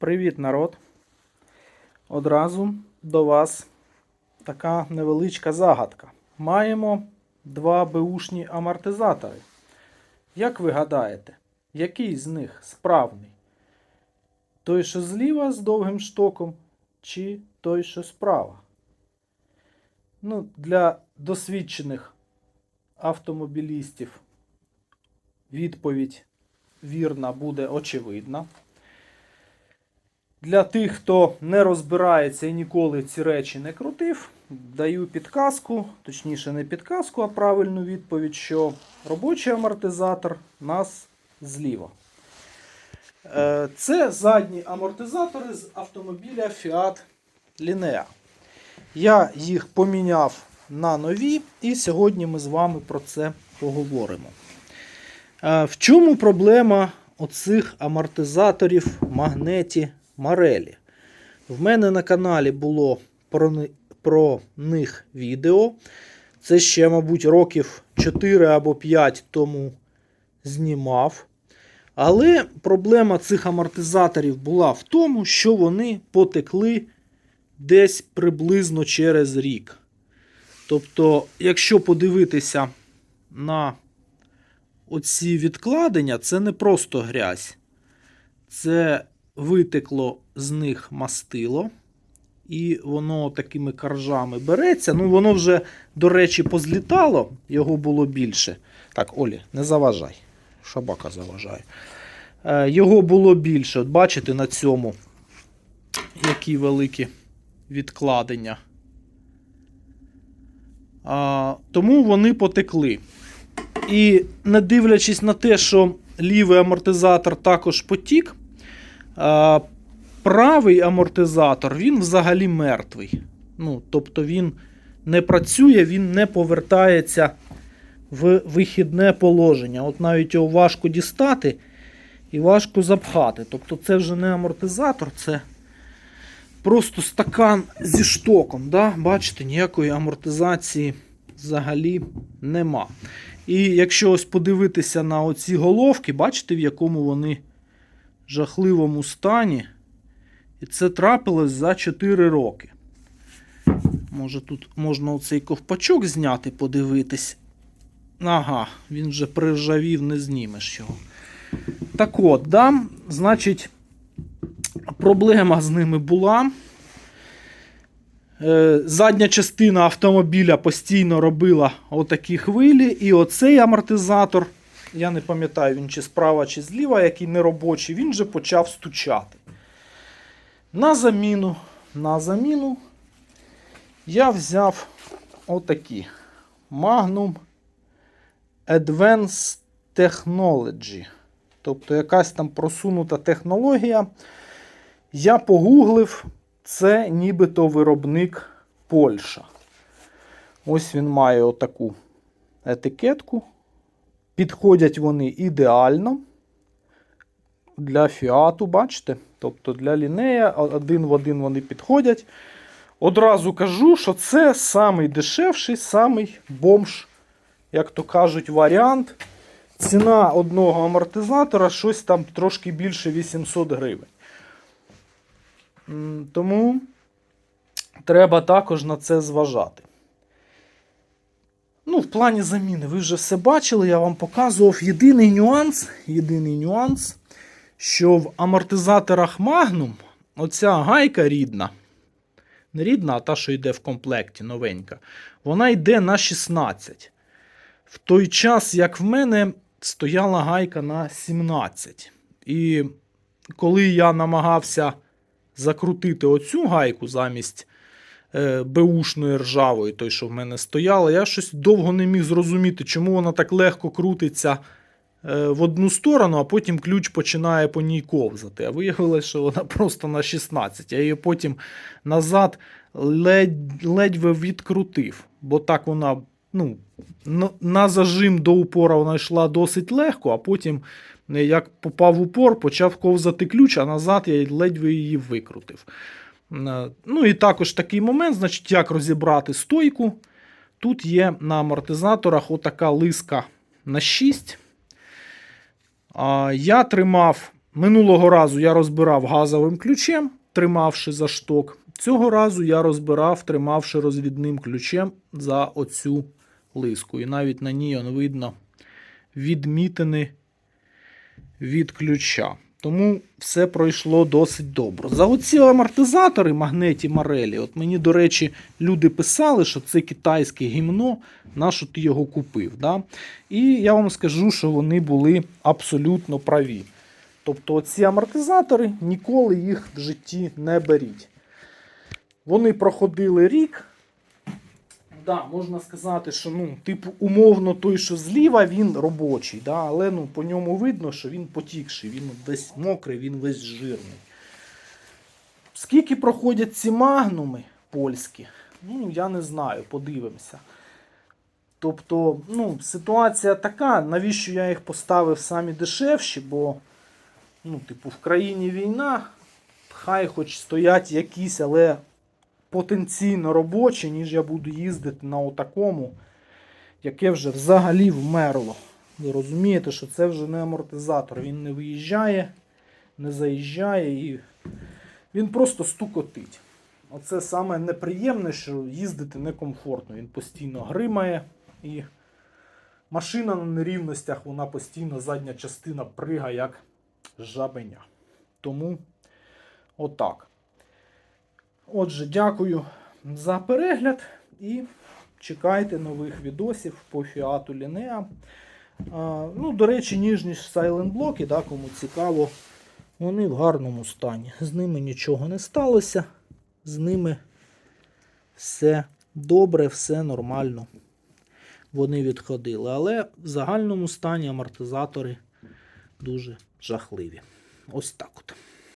Привіт, народ! Одразу до вас така невеличка загадка. Маємо два беушні амортизатори. Як ви гадаєте, який з них справний? Той, що зліва з довгим штоком, чи той, що справа? Ну, для досвідчених автомобілістів відповідь вірна буде очевидна. Для тих, хто не розбирається і ніколи ці речі не крутив, даю підказку, точніше, не підказку, а правильну відповідь, що робочий амортизатор у нас зліва. Е, Це задні амортизатори з автомобіля Fiat Linea. Я їх поміняв на нові, і сьогодні ми з вами про це поговоримо. Е, В чому проблема оцих амортизаторів магнеті Марелі? В мене на каналі було про, про них відео. Це ще, мабуть, років 4 або 5 тому знімав. Але проблема цих амортизаторів була в тому, що вони потекли десь приблизно через рік. Тобто, якщо подивитися на оці відкладення, це не просто грязь. Це витекло з них мастило. І воно такими коржами береться. Ну, воно вже, до речі, позлітало, його було більше. Так, Олі, не заважай. Шабака заважає. Е, його було більше. От бачите на цьому, які великі відкладення. А, тому вони потекли. І не дивлячись на те, що лівий амортизатор також потік, правий амортизатор він взагалі мертвий. Ну, тобто він не працює, він не повертається в вихідне положення. От навіть його важко дістати і важко запхати. Тобто це вже не амортизатор, це просто стакан зі штоком. Да? Бачите, ніякої амортизації взагалі нема. І якщо ось подивитися на оці головки, бачите, в якому вони жахливому стані. І це трапилось за 4 роки. Може, тут можна оцей ковпачок зняти, подивитись. Ага, він вже приржавів, не знімеш його. Так от, да, значить, проблема з ними була. Е, Задня частина автомобіля постійно робила отакі хвилі, і оцей амортизатор, я не пам'ятаю, він чи справа, чи зліва, який не робочий, він вже почав стучати. На заміну, на заміну я взяв отакі Magnum Advanced Technology. Тобто якась там просунута технологія. Я погуглив, це нібито виробник Польща. Ось він має отаку етикетку. Підходять вони ідеально. Для фіату, бачите? Тобто для лінея один в один вони підходять. Одразу кажу, що це самий дешевший, самий бомж, як то кажуть, варіант. Ціна одного амортизатора щось там трошки більше 800 гривень. Тому треба також на це зважати. Ну, в плані заміни, ви вже все бачили, я вам показував єдиний нюанс, єдиний нюанс, що в амортизаторах Magnum оця гайка рідна, не рідна, а та, що йде в комплекті, новенька, вона йде на 16. В той час, як в мене, стояла гайка на 17. І коли я намагався закрутити оцю гайку замість беушної ржавої, той, що в мене стояла, я щось довго не міг зрозуміти, чому вона так легко крутиться е, в одну сторону, а потім ключ починає по ній ковзати. А виявилося, що вона просто на 16. Я її потім назад ледь, ледь відкрутив, бо так вона. Ну, на- на зажим до упора вона йшла досить легко, а потім, е, як попав в упор, почав ковзати ключ, а назад я ледь її викрутив. Е, Ну і також такий момент, значить, як розібрати стойку. Тут є на амортизаторах отака лиска на 6. А, Я тримав Минулого разу я розбирав газовим ключем, тримавши за шток. Цього разу я розбирав, тримавши розвідним ключем за оцю лиску. І навіть на ній видно відмітини від ключа. Тому все пройшло досить добре. За оці амортизатори магнеті Марелі, от мені, до речі, люди писали, що це китайське гімно, на що ти його купив. Да? І я вам скажу, що вони були абсолютно праві. Тобто ці амортизатори ніколи їх в житті не беріть. Вони проходили рік. Да, можна сказати, що ну, типу, умовно той, що зліва, він робочий, да, але ну, по ньому видно, що він потікший, він весь мокрий, він весь жирний. Скільки проходять ці магнуми польські, ну, я не знаю, подивимося. Тобто, ну, ситуація така, навіщо я їх поставив самі дешевші, бо, ну, типу, в країні війна, хай хоч стоять якісь, але потенційно робочі, ніж я буду їздити на отакому, яке вже взагалі вмерло. Ви розумієте, що це вже не амортизатор. Він не виїжджає, не заїжджає і він просто стукотить. Оце саме неприємне, що їздити некомфортно. Він постійно гримає і машина на нерівностях, вона постійно задня частина пригає як жабеня. Тому отак. Отже, дякую за перегляд і чекайте нових відосів по фіату Лінеа. Ну, до речі, ніжні Silent блоки, да, кому цікаво, вони в гарному стані. З ними нічого не сталося. З ними все добре, все нормально. Вони відходили. Але в загальному стані амортизатори дуже жахливі. Ось так от.